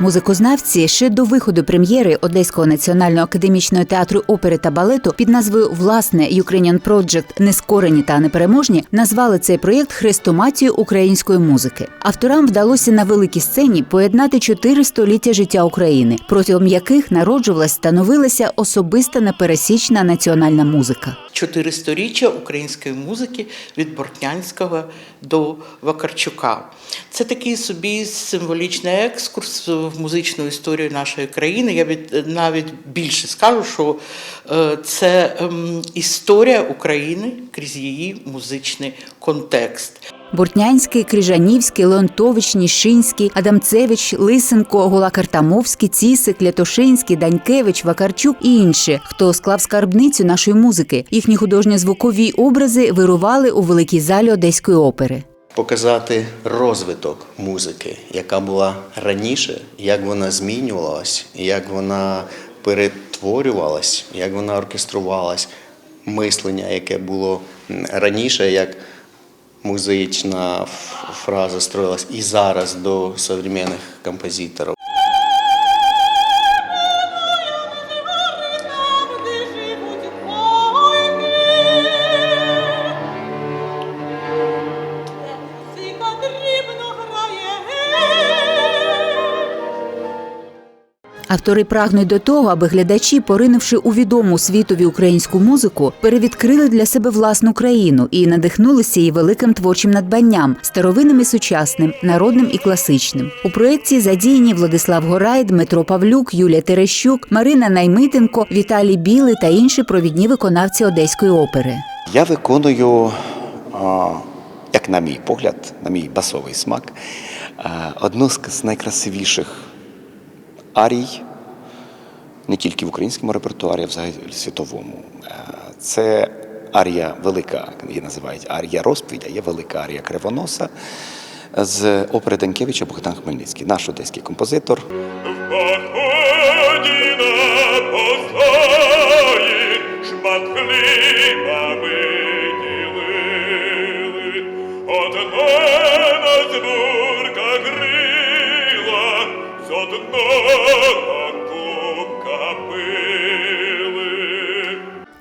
Музикознавці ще до виходу прем'єри Одеського національного академічного театру опери та балету під назвою Власне Ukrainian Project Нескорені та непереможні назвали цей проєкт хрестоматією української музики. Авторам вдалося на великій сцені поєднати чотири століття життя України, протягом яких народжувалась становилася особиста непересічна національна музика. Чотири сторіччя української музики від Бортнянського до Вакарчука. Це такий собі символічний екскурс в музичну історію нашої країни. Я від, навіть більше скажу, що е, це ем, історія України крізь її музичний контекст. Бортнянський, Крижанівський, Леонтович, Ніщинський, Адамцевич, Лисенко, Гулакартамовський, Цісик, Лятошинський, Данькевич, Вакарчук і інші, хто склав скарбницю нашої музики. Їхні художньо-звукові образи вирували у великій залі Одеської опери. Показати розвиток музики, яка була раніше, як вона змінювалась, як вона перетворювалась, як вона оркеструвалась, мислення, яке було раніше, як музична фраза строїлась, і зараз до сучасних композиторів. Автори прагнуть до того, аби глядачі, поринувши у відому світові українську музику, перевідкрили для себе власну країну і надихнулися її великим творчим надбанням старовинним і сучасним, народним і класичним. У проєкті задіяні Владислав Горай, Дмитро Павлюк, Юлія Терещук, Марина Наймитенко, Віталій Білий та інші провідні виконавці Одеської опери. Я виконую, як на мій погляд, на мій басовий смак, одну з найкрасивіших арій не тільки в українському репертуарі, а взагалі світовому. Е, Це арія велика, її називають арія розповідь, а є велика арія кривоноса з опери Данкевича Богдан Хмельницький, наш одеський композитор.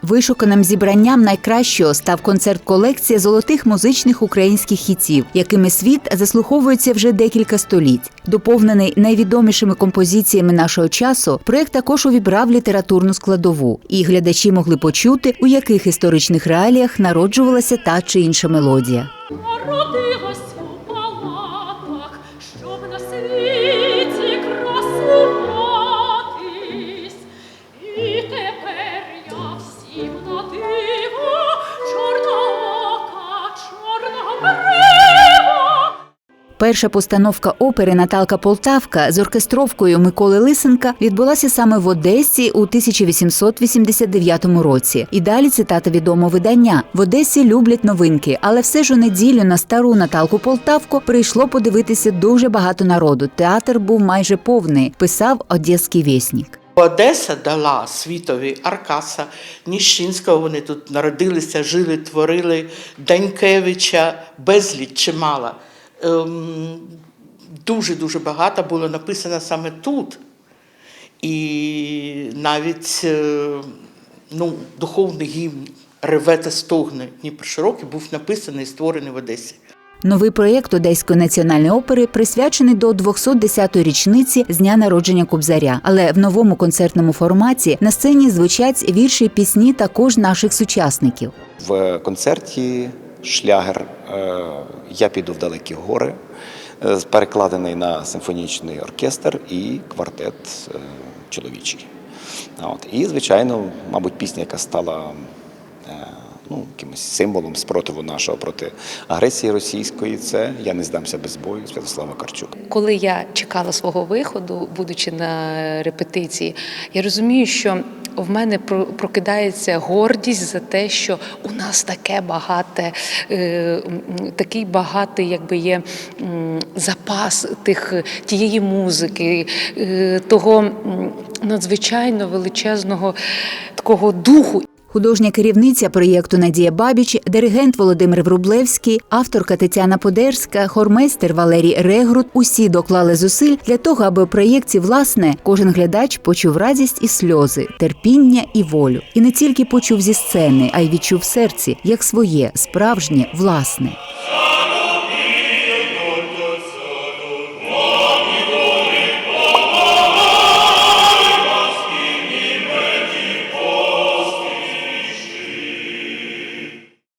Вишуканим зібранням найкращого став концерт-колекція золотих музичних українських хітів, якими світ заслуховується вже декілька століть. Доповнений найвідомішими композиціями нашого часу, проект також увібрав літературну складову, і глядачі могли почути, у яких історичних реаліях народжувалася та чи інша мелодія. Народилась у палатах, щоб на світі Перша постановка опери Наталка Полтавка з оркестровкою Миколи Лисенка відбулася саме в Одесі у 1889 році. І далі цитата відомого видання: в Одесі люблять новинки, але все ж у неділю на стару Наталку Полтавку прийшло подивитися дуже багато народу. Театр був майже повний, писав Одеський вєснік. Одеса дала світові Аркаса, Ніщинського. Вони тут народилися, жили, творили Данькевича, безліч чимало. Ем, дуже-дуже багато було написано саме тут. І навіть е, ну, духовний гімн Реве та стогне Дніпро Широкий був написаний і створений в Одесі. Новий проєкт Одеської національної опери присвячений до 210-ї річниці з дня народження Кобзаря. Але в новому концертному форматі на сцені звучать вірші пісні також наших сучасників. В концерті шлягер е, Я піду в далекі гори, е, перекладений на симфонічний оркестр і квартет е, чоловічий. От. І, звичайно, мабуть, пісня, яка стала ну, якимось символом спротиву нашого проти агресії російської, це Я не здамся без бою Святослава Карчук. Коли я чекала свого виходу, будучи на репетиції, я розумію, що в мене прокидається гордість за те, що у нас таке багате, е, такий багатий, якби є запас тих тієї музики, е, того надзвичайно величезного такого духу. Художня керівниця проєкту Надія Бабіч, диригент Володимир Врублевський, авторка Тетяна Подерська, хормейстер Валерій Регрут усі доклали зусиль для того, аби у проєкті власне кожен глядач почув радість і сльози, терпіння і волю. І не тільки почув зі сцени, а й відчув серці як своє, справжнє, власне.